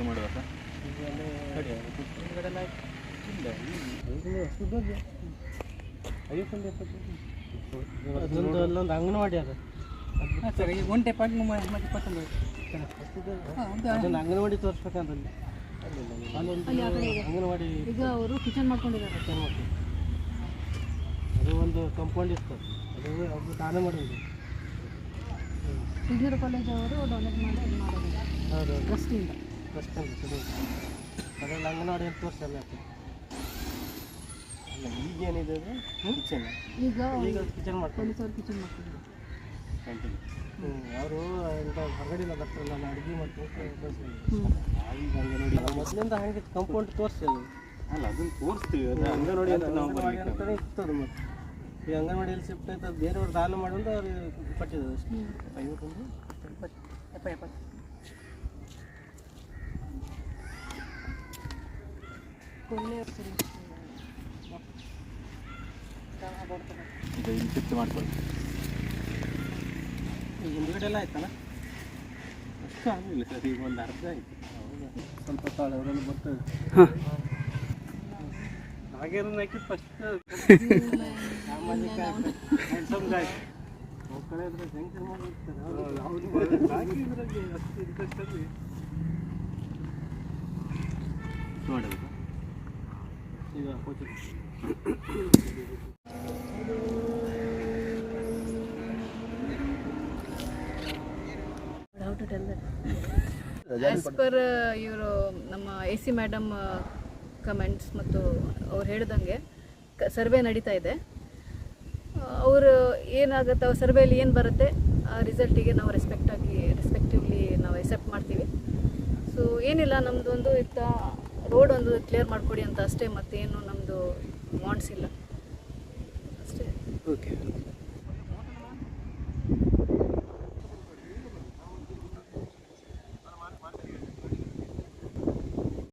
ಲೆಕ್ಕ ಮಾಡುವ ಅಲ್ಲೊಂದು ಅಂಗನವಾಡಿ ಅದ. ಸರ್ ಈಗ ಒನ್ ಟೈಪ್ ಅಂಗನವಾಡಿ. ತೋರಿಸ್ಬೇಕಂದ್ರೆ ಅಂಗನವಾಡಿ ಈಗ ಅವರು ಕಿಚನ್ ಮಾಡ್ಕೊಂಡಿದ್ದಾರೆ. ಅದು ಒಂದು ಕಂಪೌಂಡ್ ಇತ್ತು. ಅದು ಅವರು ದಾನ ಮಾಡೋದು ಸಿಗ್ನೂರು ಕಾಲೇಜ್ ಅವರು ಡೊನೇಟ್ ಮಾಡಿ ಟ್ರಸ್ಟಿಂದ ಅದರಲ್ಲಿ ಅಂಗನವಾಡಿಯಲ್ಲಿ ತೋರಿಸಲ್ಲ ಅಲ್ಲ ಈಗೇನಿದೆ ಅದು? ಕಿಚನ್ ಈಗ ಈಗ ಕಿಚನ್ ಮಾಡ್ಕೊಂಡು ಪೊಲೀಸರು ಕಿಚನ್ ಅವರು ಹೊರಗಡೆಲ್ಲ ಬರ್ತಾರಲ್ಲ ನಾನು ಅಡುಗೆ ಮಾಡ್ಕೊಂಡು ಈಗ ಅಂಗನವಾಡಿ ಮೊದಲಿಂದ ಹಂಗೆ ಕಂಪೌಂಡ್ ತೋರಿಸ್ತೇವೆ ಅಲ್ಲ ಅದನ್ನು ತೋರಿಸ್ತೀವಿ ಅದು ಅಂಗನವಾಡಿ ಅಂತ ನಾವು ಬರ್ಲಿಕ್ಕೆ ಇರ್ತದೆ ಮತ್ತೆ. ಈ ಅಂಗನವಾಡಿಯಲ್ಲಿ ಶಿಫ್ಟ್ ಆಯ್ತು ಬೇರೆಯವ್ರು ದಾನ ಮಾಡೋದು ಅವ್ರಿಗೆ ಕೊಟ್ಟಿದ್ದು ಅಷ್ಟೇ. ಐವತ್ತೊಂದು ಐವತ್ತೊಂದು ಎಪ್ಪ ಎಪ್ಪತ್ತು ಕೊನೆ ಸರಿ ಇದು ಇಲ್ಲಿ ಶಿಫ್ಟ್ ಮಾಡ್ಕೊಳ್ಳಿ. ಈಗ ಹಿಂದ್ಗಡೆ ಎಲ್ಲ ಆಯ್ತಲ್ಲ? ಅಷ್ಟು ಆಗಲಿಲ್ಲ ಸರ್ ಈಗ ಒಂದು ಅರ್ಧ ಆಯಿತು. ಸ್ವಲ್ಪ ತಾಳೆ ಅವರೆಲ್ಲ ಬರ್ತದೆ ಹಾಗೇನು ಹಾಕಿ ಫಸ್ಟ್ ಸಾಮಾಜಿಕ ಹ್ಯಾಂಡ್ಸಮ್ ಗಾಯ್ ಅವ್ರ ಕಡೆ ಇದ್ರೆ ಜಂಕ್ಷನ್ ಮಾಡಿರ್ತಾರೆ ಅವ್ರು ಹಾಕಿದ್ರಲ್ಲಿ ಅಷ್ಟು ಇಂಟ್ರೆಸ್ಟಲ್ಲಿ ನೋಡೋದು ಆ್ಯಸ್ ಪರ್ ಇವರು ನಮ್ಮ ಎ ಸಿ ಮ್ಯಾಡಮ್ ಕಮೆಂಟ್ಸ್ ಮತ್ತು ಅವ್ರು ಹೇಳ್ದಂಗೆ ಸರ್ವೆ ನಡೀತಾ ಇದೆ. ಅವರು ಏನಾಗುತ್ತೆ, ಅವ್ರ ಸರ್ವೆಯಲ್ಲಿ ಏನು ಬರುತ್ತೆ, ಆ ರಿಸಲ್ಟಿಗೆ ನಾವು ರೆಸ್ಪೆಕ್ಟಾಗಿ ರೆಸ್ಪೆಕ್ಟಿವ್ಲಿ ನಾವು ಎಕ್ಸೆಪ್ಟ್ ಮಾಡ್ತೀವಿ. ಸೊ ಏನಿಲ್ಲ ನಮ್ಮದೊಂದು ಇತ್ತ ರೋಡ್ ಒಂದು ಕ್ಲಿಯರ್ ಮಾಡಿಕೊಡಿ ಅಂತ ಅಷ್ಟೇ ಮತ್ತೇನು ನಮ್ಮದು ವಾಂಟ್ಸ್ ಇಲ್ಲ. ಅಷ್ಟೇ. ಓಕೆ